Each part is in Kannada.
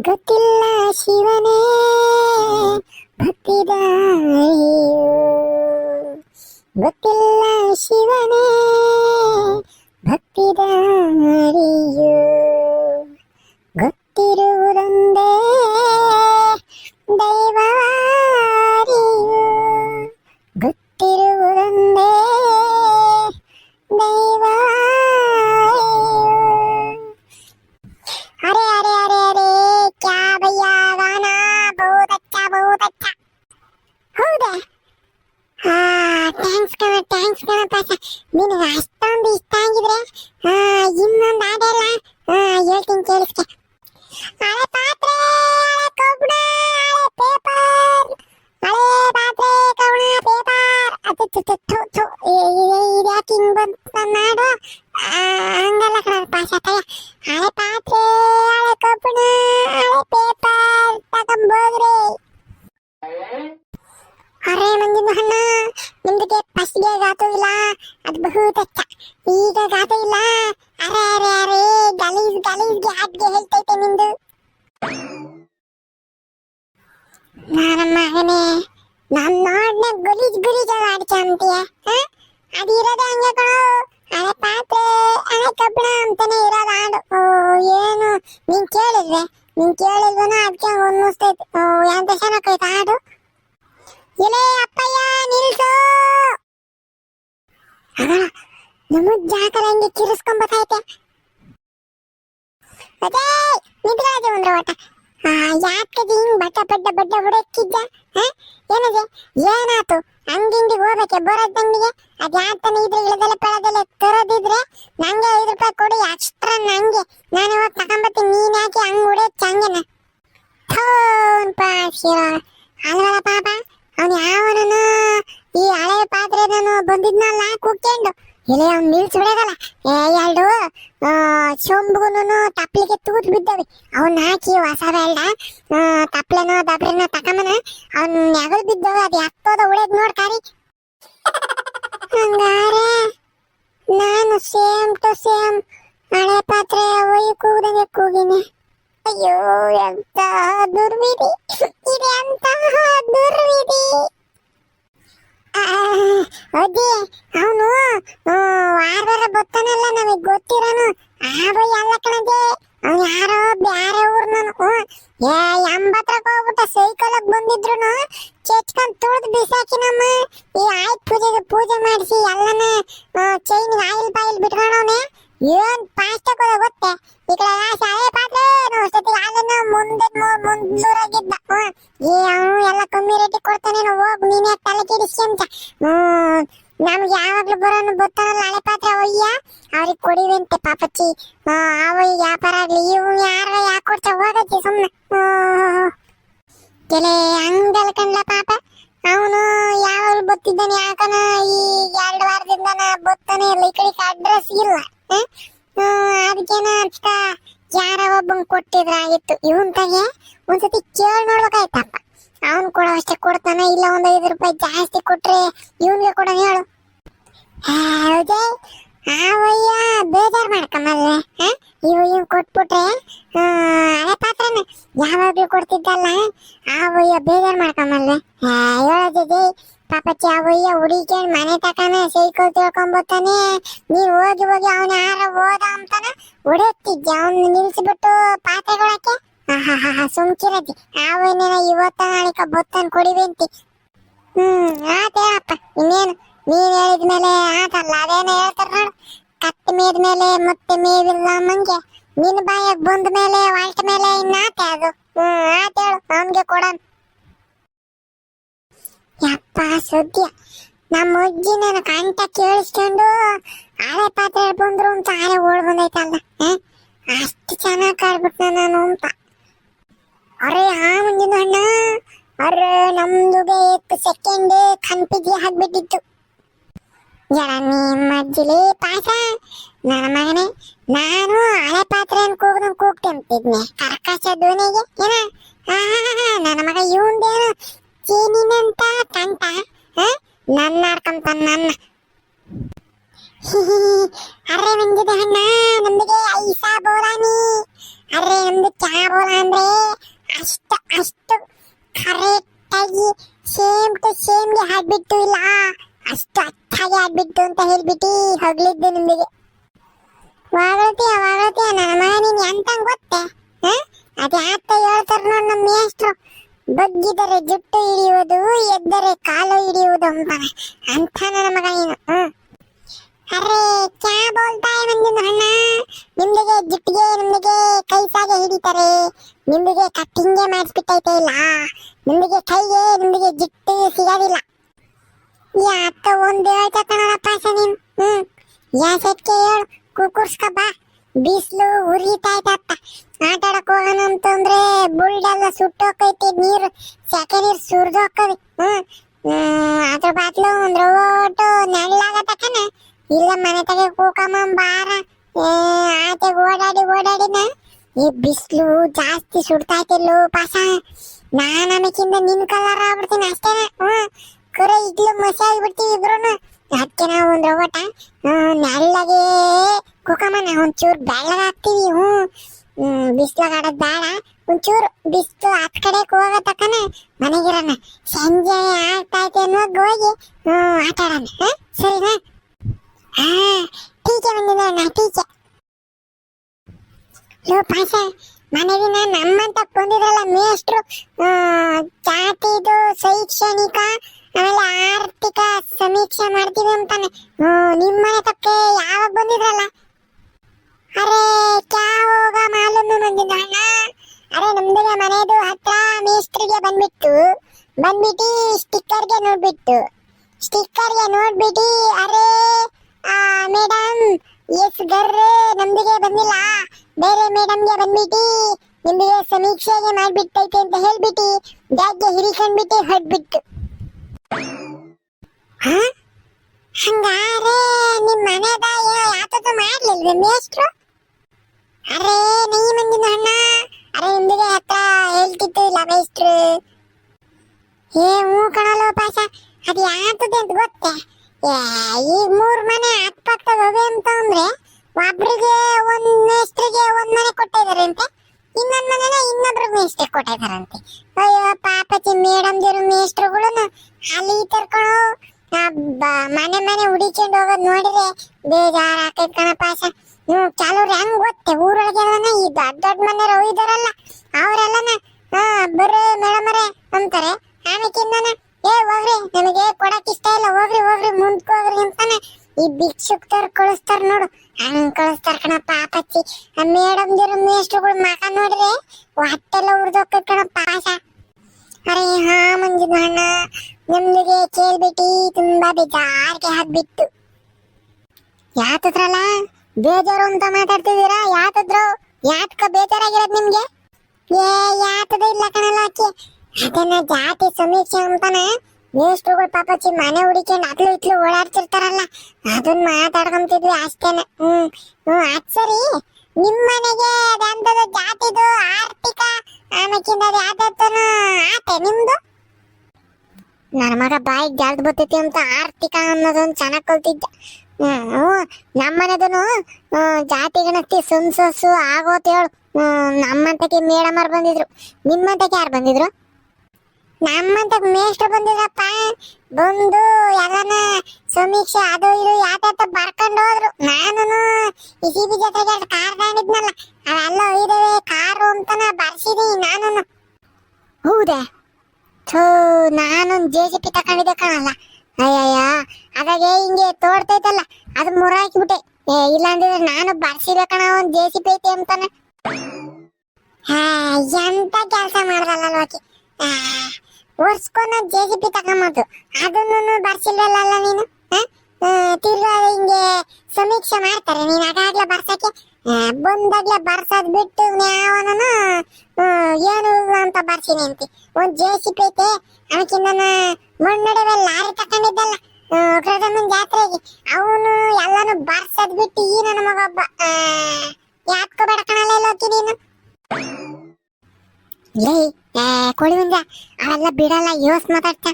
ಗೊತ್ತಿಲ್ಲ ಶಿವನೇ ಭಕ್ತಿದಾರಿಯು ಗೊತ್ತಿಲ್ಲ ಶಿವನೇ ಭಕ್ತಿದಾರಿಯು ಥ್ಯಾಂಕ್ಸ್ ನೀನು ಅಷ್ಟೊಂದು ಇಷ್ಟ ಆಗಿದ್ರೆ ಇನ್ನೊಂದು ಹಾಡಲ್ಲ ಹೇಳ್ತೀನಿ ಕೇಳಿಸ್ಕೆ. ಹಳೆ ಪಾತ್ರೆ ಹಳೆ ಕಬ್ಬಣ ಹಳೆ ಪೇಪರ್ ಹಳೆ ಪಾತ್ರೆ ಕವಣ ಪೇಪರ್. ಅದು ಇದ್ಯಾಕೆ ಹಿಂಗ್ ಬಂತು ಆ, ಹಂಗಲ್ಲ ಕಣ ಪಾಸ ತಗ ಹಳೆ ಪಾತ್ರೆ ಹಳೆ ಕಬ್ಬಣ ಹಳೆ ಪೇಪರ್ ತಗೊಂಬೋಗ್ರಿ ಅರೆ ಮಂಜಿನ ಹಣ್ಣ ನಿಮ್ದಕ್ಕೆ ಫಸ್ಟ್ಗೆ ಗಾತು ಇಲ್ಲ ಅದು ಬಹುತ್ ಅಚ್ಚ ಈಗ ಗಾತು ಇಲ್ಲ ಅರೆ ಅರೆ ಅರೆ ಗಲೀಜ್ ಗಲೀಜ್ ಗ್ಯಾಟ್ಗೆ ಹೇಳ್ತೈತೆ ನಿಂದು ನನ್ನ ಮಗನೇ ನಾನ್ ನೋಡ್ನ ಗಲೀಜ್ ಗಲೀಜ್ ಆಡ್ಕ ಅಂತೀಯ ಅದು ಇರೋದೇ ಹಂಗೆ ಕಣೋ ಹಳೆ ಪಾತ್ರೆ ಹಳೆ ಕಬ್ಬಣ ಅಂತಾನೆ ಇರೋದು ಹಾಡು ಓ ಏನು ನೀನ್ ಕೇಳಿದ್ವೆ ನೀನ್ ಕೇಳಿದ್ವನ ಅದಕ್ಕೆ ಅನ್ನಿಸ್ತೈತೆ ಓ ಎಂತ ಚೆನ್ನಾಗೈತೆ ಹಾಡು ಎಲೆ ಅಪ್ಪಯ್ಯ, ನಿಲ್ಸು. ನಮ್ಮ ಜಾಕರ ಹಂಗೆ ಕಿರಿಸ್ಕೊಂಬತ್ತೈತೆ ಅದೇ, ನಿದ್ರಾಜ ಒಂದು ಓಟ ಯಾಕದು ಹಿಂಗ್ ಬಟ್ಟ ಬಡ್ಡ ಬಡ್ಡ ಹೊಡೆಯಕ್ಕಿದ್ದ ಏನದೆ? ಏನಾತು? ಹಂಗಿಂಗಿ ಹೋಗಕ್ಕೆ ಬರೋದ್ ತಂಗಿಗೆ ಅದ್ ಯಾತನ ಇದ್ರೆ ಇಳದಲೆ ಪಳದಲೆ ತರೋದಿದ್ರೆ ನಂಗೆ ಐದು ರೂಪಾಯಿ ಕೊಡಿ ಎಕ್ಸ್ಟ್ರಾ ನಂಗೆ. ನಾನು ಹೋಗಿ ತಗೊಂಬತ್ತೀನಿ, ನೀನ್ ಯಾಕೆ ಹಂಗ್ ಹೊಡೆಯಕ್ಕೆ ಹಂಗೆನ? ಥೋನ್ ಪಾಶಿರ ಅಲ್ವಲ್ಲ ಪಾಪ? ಅವ್ನು ಯಾವನನು ಈ ಹಳೆ ಪಾತ್ರೆ ನಾನು ಬಂದಿದ್ನಲ್ಲ, ಕುಕ್ಕೊಂಡು. ಇಲ್ಲಿ ಅವ್ನು ನಿಲ್ಸಿ ಬಿಡೋದಲ್ಲ. ಏ, ಎರಡು ಸೊಂಬುಗುನು ತಪ್ಲಿಗೆ ತೂತ್ ಬಿದ್ದವೆ. ಅವನ್ನ ಹಾಕಿ ಹೊಸ ಬೇಡ ತಪ್ಲೆನೋ, ದಬ್ರೆನೋ ತಕಮನ ಅವ್ನ ನೆಗಲ್ ಬಿದ್ದವೆ. ಅದು ಎತ್ತೋದ ಉಳೇದ್ ನೋಡ್ತಾರಿ ಹಂಗಾರೆ ನಾನು ಸೇಮ್ ಟು ಸೇಮ್ ಹಳೆ ಪಾತ್ರೆ ಒಯ್ಯಿ ಕೂಗದಂಗೆ ಕೂಗಿನಿ. ಅಯ್ಯೋ, ಎಂತ ದುರ್ವಿಧಿ. ಇದೆ ಎಂತಹ ದುರ್ವಿಧಿ. ಅಜ್ಜಿ, ಅವನು ವಾರ ವಾರ ಬತ್ತಾನಲ್ಲ ನಮಗ್ ಗೊತ್ತಿರೋನು. ಬೈ ಎಲ್ಲ ಕಣಜೆ ಅವ್ನು ಯಾರೋ ಬ್ಯಾರೆ ಊರ್ನನು ಏ ಎಂಬತ್ತರಕ್ಕೆ ಹೋಗ್ಬಿಟ್ಟ ಸೈಕಲ್ ಬಂದಿದ್ರು ಚೆಚ್ಕೊಂಡ್ ತುಳ್ದು ಬಿಸಾಕಿನಮ್ಮ ಈ ಆಯ್ತು ಪೂಜೆಗೆ ಪೂಜೆ ಮಾಡಿಸಿ ಎಲ್ಲನ ಚೈನ್ ಆಯಿಲ್ ಬಾಯಿಲ್ ಬಿಟ್ಕೊಂಡವನೆ. ಏನ್ ಪಾಸ್ಟ್ ಹಾಕೋದ ಗೊತ್ತೆ? ಈ ಕೆಲೆ ಹಂಗಲ್ ಕಣ್ಲ ಪಾಪ. ಅವನು ಯಾವ ಬತ್ತಿದ್ದಾನೆ. ಯಾಕನ ಈ ಎರಡು ವಾರದಿಂದ ಬತ್ತಾನೆ ಇಲ್ಲ. ಈ ಕಡೆ ಅಡ್ರೆಸ್ ಇಲ್ಲ. ಅದಕ್ಕೇನ ಅಂತ ಯಾರ ಒಬ್ಬಂಗ್ ಕೊಟ್ಟಿದ್ರಾಗಿತ್ತು ಇವನ್ ತಗೆ ಒಂದ್ಸತಿ ಕೇಳಿ ನೋಡ್ಬೇಕಾಯ್ತಪ್ಪ. ಅವನ್ ಕೂಡ ಅಷ್ಟೇ ಕೊಡ್ತಾನ, ಇಲ್ಲ ಒಂದ್ ಐದು ರೂಪಾಯಿ ಜಾಸ್ತಿ ಕೊಟ್ರೆ ಇವನ್ಗೆ ಕೊಡೋಣ ಹೇಳು. ಹೌದೇ? ಆವಯ್ಯ, ಬೇಜಾರ್ ಮಾಡ್ಕಮ್ಮಲ್ಲೆ ಇವ ಇವು ಕೊಟ್ಬಿಟ್ರೆ ಆ, ಹಳೆ ಪಾತ್ರನ ಯಾವಾಗ್ಲೂ ಕೊಡ್ತಿದ್ದಲ್ಲ? ಆವಯ್ಯ ಬೇಜಾರ್ ಮಾಡ್ಕಮ್ಮಲ್ಲೆ ಹೇಳೋದಿದೆ ಪಾಪಚ್ಚಿ ಒಯ್ಯ ಹುಡುಕ್ಯಾನ್ ಮನೆ ತಕನ ಸೈಕಲ್ ತಿಳ್ಕೊಂಬತ್ತಾನೆ. ನೀವು ಹೋಗಿ ಹೋಗಿ ಅವನ ಯಾರ ಹೋದ ಅಂತಾನ ಹೊಡೆಯುತ್ತಿದ್ದೆ. ಅವನ್ ನಿಲ್ಸ್ಬಿಟ್ಟು ಪಾತ್ರೆಗಳಕ್ಕೆ. ಸುಮ್ಕಿರತಿ. ಅವನೇನ ಇವತ್ತ ನಾಳಿಕ ಬೊತ್ತನ್ ಕೊಡಿವೆಂತಿ. ಹ್ಮ್ ಆತ ಇನ್ನೇನು? ನೀವ್ ಹೇಳಿದ್ಮೇಲೆ ಆತಲ್ಲ ಅದೇನೋ ಹೇಳ್ತಾರ ನೋಡು. ಕತ್ತಿ ಮೇದ್ಮೇಲೆ ಮತ್ತೆ ಮೇವಿಲ್ಲ ಮಂಗೆ. ನಿನ್ ಬಾಯಾಗ ಬಂದ ಮೇಲೆ, ವಾಲ್ಟ ಮೇಲೆ ಇನ್ನಾತೆ ಅದು. ಹ್ಮ್, ಆತ ಹೇಳು, ಅವನ್ಗೆ ಕೊಡೋಣ ಯಪ್ಪ ಸುದ್ದಿ ನಮ್ಮ ಅಜ್ಜಿ ನನ್ನ ಕಂಠ ಕೇಳಿಸ್ಕೊಂಡು ಹಳೆ ಪಾತ್ರೆ ಬಂದ್ರು ಅಂತ ಆರೆ ಓಡ್ ಬಂದೈತಲ್ಲ. ನನ್ನ ಆಡ್ಕೊಂತಾನ ನನ್ನ. ಅರೆ ಮಂಜಿದ ಅಣ್ಣ ನಮ್ದಿಗೆ ಐಸಾ ಬೋಲಾನಿ. ಅರೆ ನಮ್ದು ಕ್ಯಾಬೋಲ ಅಂದ್ರೆ ಅಷ್ಟು ಅಷ್ಟು ಕರೆಕ್ಟ್ ಆಗಿ ಸೇಮ್ ಟು ಸೇಮ್ಗೆ ಹಾಡ್ಬಿಟ್ಟು ಇಲ್ಲ, ಅಷ್ಟು ಅಚ್ಚಾಗಿ ಹಾಕ್ಬಿಟ್ಟು ಅಂತ ಹೇಳ್ಬಿಟ್ಟು ಹೊಗಳಿದ್ದೆ ನಿಮಗೆ. ವಾಗಳತಿಯ ವಾಗಳತಿಯ ನನ್ನ ಮಗ ನೀನು ಎಂತ ಗೊತ್ತೆ? ಹ? ಅದ್ ಯಾತ ಹೇಳ್ತಾರ ನೋಡ್ ನಮ್ಮ ಮೇಷ್ಟ್ರು. ಬಗ್ಗಿದರೆ ಜುಟ್ಟು ಹಿಡಿಯುವುದು, ಎದ್ದರೆ ಕಾಲು ಹಿಡಿಯುವುದು ಅಂತ. ನನ್ನ ಮಗ ನೀನು. ಅರೆ, ಕ್ಯಾ ಬೋಲ್ತಾ ಮಂಜುಂದು ಅಣ್ಣ? ನಿಮ್ದಿಗೆ ಜುಟ್ಟಿಗೆ ನಿಮ್ದಿಗೆ ಕೈಸಾಗೆ ಹಿಡಿತಾರೆ. ನಿಮ್ದಿಗೆ ಕಟ್ಟಿಂಗೆ ಮಾಡಿಸ್ಬಿಟ್ಟೈತೆ ಇಲ್ಲ. ನಿಮ್ದಿಗೆ ಕೈಗೆ ನಿಮ್ದಿಗೆ ಜುಟ್ಟು ಸಿಗೋದಿಲ್ಲ. ಯಾತ ಒಂದ್ ಹೇಳ್ತಾ ಕಣಪ್ಪ ನೀನು. ಹ್ಮ್. ಯಾ ಸೆಟ್ಗೆ ಹೇಳು. ಕುಕ್ಕುರ್ಸ್ಕ ಬಾ. ಬಿಸಿಲು ಉರಿತಾ ಐತಪ್ಪ ಆಟ ಆಡಕ್ ಹೋಗೋಣ ಅಂತಂದ್ರೆ ಬುಲ್ಡೆಲ್ಲ ಸುಟ್ಟೋಕೈತಿ, ನೀರು ಸೆಕೆ ನೀರು ಸುರಿದೋಕವಿ ಹ್ಮ್. ಅದ್ರ ಬಾಟ್ಲು ಒಂದ್ ರೋಟು ನೆಳ್ಳಾಗತ್ತಕನ ಇಲ್ಲ ಮನೆ ತಗೆ ಕೂಕಮ್ಮ ಬಾರ. ಆಚೆಗ್ ಓಡಾಡಿ ಓಡಾಡಿನ ಈ ಬಿಸಿಲು ಜಾಸ್ತಿ ಸುಡ್ತೈತಿಲ್ಲೋ ಪಾಸ ನಾನ್ ಆಮೇಕಿಂದ ನಿನ್ ಕಲರ್ ಆಗ್ಬಿಡ್ತೀನಿ ಅಷ್ಟೇನ. ಹ್ಮ್. ಕರೆ ಇಡ್ಲು ಮಸಿ ಆಗ್ಬಿಡ್ತೀವಿ ಇಬ್ರು ಅದಕ್ಕೆ ನಾವು ಒಂದ್ ರೋಟ ನೆಳ್ಳಗೆ ಕುಕಮನ ಒಂಚೂರು ಬೆಳ್ಳಗಾಗ್ತೀವಿ. ಹ್ಞೂ ಬಿಸ್ಲಾಗ ಆಡೋದ್ ಬೇಡ. ಒಂಚೂರು ಬಿಸ್ಲು ಹತ್ ಕಡೆ ಹೋಗತಕ್ಕನ ಮನೆಗಿರೋಣ ಸಂಜೆ ಆಗ್ತೈತೆ ಅನ್ನೋಗ್ ಹೋಗಿ ಆಟ ಆಡೋಣ. ಸರಿನಾ? ಹಾ ಟೀಕೆ ಬಂದಿದೆ ಅಣ್ಣ, ಟೀಕೆ. ಲೋ ಪಾಸ ಮನೆಗಿನ ನಮ್ಮಂತ ಬಂದಿದ್ರಲ್ಲ ಮೇಷ್ಟ್ರು ಜಾತಿದು ಶೈಕ್ಷಣಿಕ, ಆಮೇಲೆ ಆರ್ಥಿಕ ಸಮೀಕ್ಷೆ ಮಾಡ್ತೀವಿ ಅಂತಾನೆ. ನಿಮ್ಮ ತಕ್ಕೆ ಯಾವಾಗ ಬಂದಿದ್ರಲ್ಲ? ಅರೆ, ಕ್ಯಾ ಹೋಗ ಮಾಲೂಮ್ ಬಂದಿದ್ದ ಅಣ್ಣ? ಅರೆ ನಮ್ದು ಮನೆದು ಹತ್ರ ಮೇಸ್ತ್ರಿಗೆ ಬಂದ್ಬಿಟ್ಟು ಬಂದ್ಬಿಟ್ಟು ಸ್ಟಿಕ್ಕರ್ಗೆ ನೋಡ್ಬಿಟ್ಟು. ಸ್ಟಿಕ್ಕರ್ಗೆ ನೋಡ್ಬಿಟ್ಟು ಅರೆ ಮೇಡಮ್ ಎಸ್ ಗರ್ರೆ, ನಮ್ದಿಗೆ ಬಂದಿಲ್ಲ. ಬೇರೆ ಮೇಡಮ್ಗೆ ಬಂದ್ಬಿಟ್ಟು ನಿಮಗೆ ಸಮೀಕ್ಷೆಗೆ ಮಾಡ್ಬಿಟ್ಟೈತೆ ಅಂತ ಹೇಳ್ಬಿಟ್ಟು ಬ್ಯಾಗ್ಗೆ ಹಿರಿಕೊಂಡ್ಬಿಟ್ಟು ಹೊಡ್ಬಿಟ್ಟು. ಹಂಗಾರೆ ನಿಮ್ ಮನೆದ ಯಾತದ್ದು ಮಾಡ್ಲಿಲ್ವೇ ಮೇಷ್ಟ್ರು ಅರೆ ನೀ ಮಂದಿನ ಅಣ್ಣ ಅರೆ ನಿಮ್ದಿಗೆ ಹತ್ರ ಹೇಳ್ತಿತ್ತು ಇಲ್ಲ ಮೇಷ್ಟ್ರು ಏ ಹ್ಞೂ ಕಣಲೋ ಪಾಸ ಅದು ಯಾತದೆ ಅಂತ ಗೊತ್ತೆ. ಏ, ಈ ಮೂರ್ ಮನೆ ಅಕ್ಕಪಕ್ಕದಾಗ ಹೋಗಿ ಅಂತ ಅಂದ್ರೆ ಒಬ್ರಿಗೆ ಒಂದ್ ಮೇಸ್ತ್ರಿಗೆ ಒಂದ್ ಮನೆ ಕೊಟ್ಟಿದಾರಂತೆ ಇನ್ನೊಂದ್ ಮನೆನ ಇನ್ನೊಬ್ರು ಮೇಸ್ತ್ರಿ ಕೊಟ್ಟಿದಾರಂತೆ ಅಯ್ಯೋ ಪಾಪಚಿ ಮೇಡಮ್ ಜರು ಮೇಸ್ಟ್ರುಗಳನ್ನು ಅಲ್ಲಿ ತರ್ಕೊಂಡು ಮನೆ ಮನೆ ಹುಡಿಕೊಂಡು ಹೋಗೋದ್ ನೋಡಿದ್ರೆ ಬೇಜಾರ್ ಹಾಕೈತ್ ಕಣಪ್ಪ ಆಸ ಹ್ಮ್ ಕೆಲವ್ರು ಹೆಂಗ್ ಗೊತ್ತೆ, ಊರೊಳಗೆಲ್ಲನ ಈ ದೊಡ್ಡ ದೊಡ್ಡ ಮನೆಯವ್ರು ಹೋಗಿದಾರಲ್ಲ ಅವರೆಲ್ಲನ, ಹಾ, ಬರ್ರಿ ಮೇಡಮರೇ ಅಂತಾರೆ. ಆಮೇಕಿಂದನ ಏ, ಹೋಗ್ರಿ, ನಮಗೆ ಕೊಡಕ್ ಇಷ್ಟ ಇಲ್ಲ. ಹೋಗ್ರಿ ಹೋಗ್ರಿ, ಮುಂದ್ಕ್ ಹೋಗ್ರಿ ಅಂತಾನೆ ಈ ಭಿಕ್ಷುಕ್ತರ್ ಕಳಿಸ್ತಾರ ನೋಡು. ಹಂಗ್ ಕಳಿಸ್ತಾರ ಕಣಪ್ಪ ಆಪಚ್ಚಿ ಆ ಮೇಡಮ್ ದಿರು ಮೇಷ್ಟ್ರುಗಳು ಮಕ ನೋಡ್ರೆ, ಹೊಟ್ಟೆಲ್ಲ ಉರ್ದೋಕ ಕಣಪ್ಪ ಆಸ ಅರೆ, ಹಾ ಮಂಜುನ ಅಣ್ಣ. ನಮ್ದಿಗೆ ಕೇಳ್ಬಿಟ್ಟಿ ತುಂಬಾ ಬೇಜಾರಿಗೆ ಹಾಕ್ಬಿಟ್ಟು ಯಾತದ್ರಲ್ಲ? ಬೇಜಾರು ಅಂತ ಮಾತಾಡ್ತಿದ್ದೀರಾ? ಯಾತದ್ರು? ಯಾತ್ಕ ಬೇಜಾರಾಗಿರೋದ್ ನಿಮ್ಗೆ? ಏ, ಯಾತದ ಇಲ್ಲ ಕಣಲ್ಲ ಆಕಿ. ಅದನ್ನ ಜಾತಿ ಸಮೀಕ್ಷೆ ಅಂತಾನ? ಮೇಷ್ಟ್ರುಗಳು ಪಾಪಚ್ಚಿ ಮನೆ ಹುಡಿಕೊಂಡು ಅತ್ಲು ಇತ್ಲು ಓಡಾಡ್ತಿರ್ತಾರಲ್ಲ ಅದನ್ನ ಮಾತಾಡ್ಕೊಂತಿದ್ವಿ ಅಷ್ಟೇನೆ. ಹ್ಮ್ ಹ್ಮ್, ಅದ್ ಸರಿ. ನಿಮ್ ಮನೆಗೆ ಅದಂತದ ಜಾತಿದು ಆರ್ಥಿಕ ಆಮೇಕಿಂದ ಯಾವ್ದಾದ್ರು ಆತೆ ನಿಮ್ದು? ನನ್ನ ಮಗ ಬಾಯಿಗೆ ಜಾಲ್ದ್ ಬರ್ತೈತಿ ಅಂತ ಆರ್ಥಿಕ ಅನ್ನೋದೊಂದು ಚೆನ್ನಾಗಿ ಕಲ್ತಿದ್ದ. ನಮ್ಮನೆದನು ಜಾತಿ ಗಣತಿ ಸಂಸಸ್ಸು ಆಗೋತ್ ಹೇಳು. ನಮ್ಮಂತಕ್ಕೆ ಮೇಡಮರ ಬಂದಿದ್ರು. ನಿಮ್ಮಂತಕ್ಕೆ ಯಾರು ಬಂದಿದ್ರು? ನಮ್ಮಂತ ಮೇಷ್ಟ್ರು ಬಂದಿದ್ರಪ್ಪ. ಬಂದು ಎಲ್ಲಾನ ಸಮೀಕ್ಷೆ ಅದು ಇದು ಯಾತ ಬರ್ಕೊಂಡು ಹೋದ್ರು. ನಾನು ಈ ಸಿ ಬಿ ಜೊತೆಗೆ ಕಾರ್ ತಗೊಂಡಿದ್ನಲ್ಲ, ಅವೆಲ್ಲ ಒಯ್ದವೆ, ಕಾರು ಅಂತನ ಬರ್ಸಿದಿ ನಾನು ಹೌದಾ? ಥೂ ನಾನೊಂದ್ ಜೆ ಸಿ ಪಿ ತಕೊಂಡಿದ್ದೆ ಕಣಲ್ಲ. ಅಯ್ಯಯ್ಯ ಅದಾಗೆ ಹಿಂಗೆ ತೋಡ್ತೈತಲ್ಲ ಅದು ಮುರಾಕಿಬಿಟ್ಟೆ ಏ ಇಲ್ಲ ಅಂದಿದ್ರೆ ನಾನು ಬರ್ಸಿಬೇಕಣ ಒಂದು ಜೆ ಸಿ ಪಿ ಐತಿ ಅಂತಾನೆ. ಎಂತ ಕೆಲಸ ಮಾಡ್ದಲ್ಲ ಲೋಕಿ? ಒರ್ಸ್ಕೊಂಡು ಜೆ ಸಿ ಪಿ ತಗೊಂಬೋದು. ಅದನ್ನು ಬರ್ಸಿಲ್ವಲ್ಲ ನೀನು? ತಿರ್ಗಾ ಹಿಂಗೆ ಸಮೀಕ್ಷೆ ಮಾಡ್ತಾರೆ. ನೀನು ಅದಾಗ್ಲೇ ಬರ್ಸಕ್ಕೆ ಬಂದಾಗ್ಲೆ ಬರ್ಸೋದ್ ಬಿಟ್ಟು ಯಾವನೂ ಏನು ಅಂತ ಬರ್ಸಿನಿ ಅಂತಿ. ಒಂದ್ ಜೆ ಸಿ ಪಿ ಐತೆ ಅವಕ್ಕಿಂದ ಮಣ್ಣಡವೆ ಲಾರಿ ತಕೊಂಡಿದ್ದಲ್ಲ ಕೃತಮನ್ ಜಾತ್ರೆಗೆ. ಅವನು ಎಲ್ಲಾನು ಬರ್ಸದ್ ಬಿಟ್ಟು ಈ ನನ್ನ ಮಗ ಒಬ್ಬ ಯಾತ್ಕೋಬೇಡ ಕಣಲ್ಲ ಲೋಕಿ ನೀನು. ಲೇ ಕೊಡಿ ಮುಂಜ. ಅವೆಲ್ಲ ಬಿಡಲ್ಲ ಯೋಸ್ ಮಾತಾಡ್ತಾ.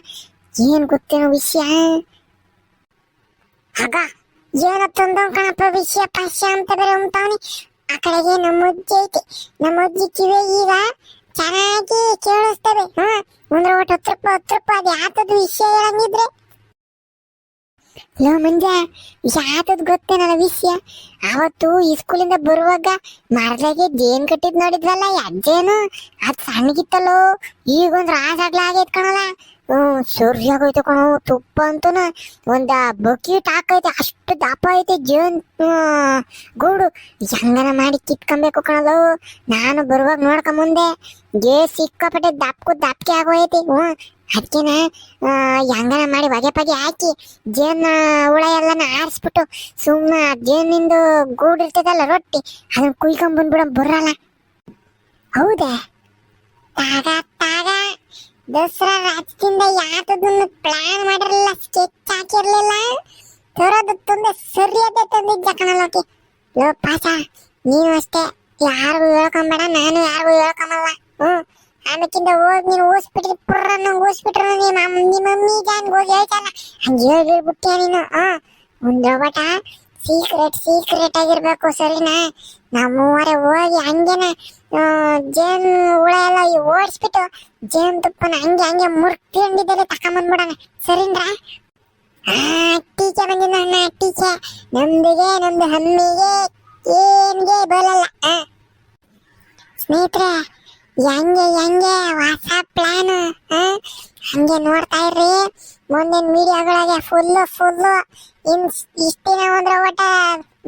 ಏನ್ ಗೊತ್ತೇನೋ ವಿಷಯ? ಆಗ, ಏನೋ ತಂದವ್ ಕಣಪ್ಪ ವಿಷಯ, ಪಶ್ಯ ಅಂತ ಬೇರೆ ಉಂಟಾವನಿ. ಆ ಕಡೆಗೆ ನಮ್ಮ ಐತಿ. ನಮ್ಮ ಅಜ್ಜಿ ಈಗ ಚೆನ್ನಾಗಿ ಕೇಳಿಸ್ತವೆ ಹ್ಮ್ ಒಂದ್ರ ಒಟ್ಟು ಹತ್ತು ರೂಪಾಯಿ ಹತ್ತು ರೂಪಾಯಿ ಅದು. ಯಾತದ ವಿಷಯ ಹೇಳಂಗಿದ್ರೆ ಲೋ ಮಂಜ ಯಾತದ್ ಗೊತ್ತೇನಲ್ಲ ವಿಷಯ? ಅವತ್ತು ಈ ಸ್ಕೂಲಿಂದ ಬರುವಾಗ ಮರದಾಗೆ ಜೇನ್ ಕಟ್ಟಿದ್ ನೋಡಿದ್ವಲ್ಲ ಅಜ್ಜೇನು ಅದ್ ಸಣ್ಣಗಿತ್ತಲ್ಲೋ? ಈಗ ಒಂದ್ ರಾಜಾಗ್ಲ ಆಗೈತ್ ಕಣಲ್ಲ ಹ್ಮ್ ಆಗೋಯ್ತು ಕಣೋ, ತುಪ್ಪ ಅಂತೂನು ಒಂದು ಬಕೀಟ್ ಹಾಕೈತೆ, ಅಷ್ಟು ದಪ್ಪ ಐತೆ ಜೇನ್. ಗೂಡು, ಹೆಂಗನ ಮಾಡಿ ಕಿತ್ಕೊಬೇಕು ಕಣಲು. ನಾನು ಬರುವಾಗ ನೋಡ್ಕೊಂಬಂದೆ ಗೇ ಸಿಕ್ಕಾಪಟ್ಟೆ ದಪ್ಕು ದಾಪ್ಕೆ ಆಗೋಯ್ತಿ. ಹ್ಞೂ ಅದಕ್ಕೆನ ಹೆಂಗನ ಮಾಡಿ ಹೊಗೆ ಪಗೆ ಹಾಕಿ ಜೇನ ಹುಳ ಎಲ್ಲನ ಆರಿಸ್ಬಿಟ್ಟು ಸುಮ್ಮನೆ ಜೇನಿಂದು ಗೂಡು ಇರ್ತದಲ್ಲ ರೊಟ್ಟಿ, ಅದನ್ನ ಕುಯ್ಕೊಂಡ್ ಬಂದ್ಬಿಡ ಬರಲ್ಲ ಹೌದಾ? ತಾಗ ತಾಗ. ದಸರಾ ರಾಜ್ಯದಿಂದ ಯಾತದನ್ನು ಪ್ಲಾನ್ ಮಾಡಿರಲಿಲ್ಲ ಸ್ಕೆಚ್ ಹಾಕಿರ್ಲಿಲ್ಲ. ತರೋದು ತುಂಬ ಸರಿಯಾದ ತಂದಿದ್ದ ಕಣಲೋಕಿ ಲೋ ಪಾಸ ನೀನು ಅಷ್ಟೇ. ಯಾರಿಗೂ ಹೇಳ್ಕೊಂಬೇಡ, ನಾನು ಯಾರಿಗೂ ಹೇಳ್ಕೊಂಬಲ್ಲ. ಹ್ಞೂ. ಆಮೇಕಿಂದ ಹೋಗಿ ನೀನು ಊಸ್ಬಿಟ್ರಿ ಪುರ್ರ ನಂಗೆ ಊಸ್ಬಿಟ್ರು ನಿಮ್ಮ ನಿಮ್ಮ ಮಮ್ಮಿ ಜಾನ್ಗೆ ಹೋಗಿ ಹೇಳ್ತಾನ ಹಂಗೆ ಹೇಳ್ಬಿಟ್ಟಿಯ ನೀನು. ಹಾಂ ಒಂದು ಬಟ ಸೀಕ್ರೆಟ್ ಸೀಕ್ರೆಟ್ ಆಗಿರ್ಬೇಕು ಸರಿನಾ? ನಾವು ಮೂವರೆ ಹೋಗಿ ಹಂಗೇನ ಜೇನ್ ಹುಳ ಎಲ್ಲ ಓಡಿಸ್ಬಿಟ್ಟು ಜೇನ್ ತುಪ್ಪನ ಹಂಗೆ ಹಂಗೆ ಮುರ್ಕೊಂಡಿದ್ದಲ್ಲಿ ಸರಿನ್ರಾ? ಆ ಟೀಚೆ ಬಂದಿದ್ದ ಅಣ್ಣ ಟೀಚೆ ನಮ್ದಿಗೆ, ನಮ್ದು ಹಮ್ಮಿಗೆ ಏನ್ಗೆ ಬರಲ್ಲ. ಸ್ನೇಹಿತರೆ, ಹೆಂಗೆ ಹೆಂಗೆ ಹೊಸ ಪ್ಲಾನ್ ಹಂಗೆ ನೋಡ್ತಾ ಇರ್ರಿ. ಮುಂದಿನ ವಿಡಿಯೋಗಳಿಗೆ ಫುಲ್ಲು ಫುಲ್ಲು ಇನ್ ಇಷ್ಟಿನ ಒಂದ್ರ ಒಟ್ಟ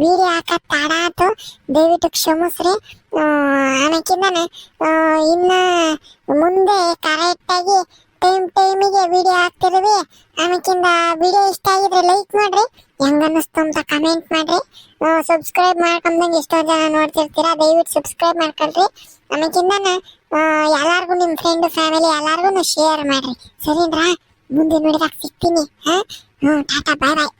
ವಿಡಿಯೋ ಹಾಕಕ್ ತಡ ಆತು. ದಯವಿಟ್ಟು ಕ್ಷಮಿಸ್ರಿ. ಅನ್ನಕ್ಕಿಂತಾನೆ ಇನ್ನ ಮುಂದೆ ಕರೆಕ್ಟಾಗಿ ಟೈಮ್ ಟೈಮಿಗೆ ವಿಡಿಯೋ ಹಾಕ್ತಿರ್ವಿ. ಅನ್ನಕ್ಕಿಂತ ವಿಡಿಯೋ ಇಷ್ಟ ಆಗಿದ್ರೆ ಲೈಕ್ ಮಾಡ್ರಿ. ಹೆಂಗ ಅನ್ನಿಸ್ತು ಅಂತ ಕಮೆಂಟ್ ಮಾಡ್ರಿ. ಸಬ್ಸ್ಕ್ರೈಬ್ ಮಾಡ್ಕೊಂಡಂಗೆ ಎಷ್ಟೋ ಜನ ನೋಡ್ತಿರ್ತೀರಾ, ದಯವಿಟ್ಟು ಸಬ್ಸ್ಕ್ರೈಬ್ ಮಾಡ್ಕೊಳ್ರಿ. ಆಮೇಕಿಂದಾನೆ ಎಲ್ಲಾರ್ಗು ನಿಮ್ಮ ಫ್ರೆಂಡ್ ಫ್ಯಾಮಿಲಿ ಎಲ್ಲಾರ್ಗು ಶೇರ್ ಮಾಡ್ರಿ. ಸರಿನ್ರಾ? ಮುಂದೆ ನೋಡಿದಾಗ ಸಿಗ್ತೀನಿ, ಹಾ? ಟಾಟಾ ಬಾಯ್ ಬಾಯ್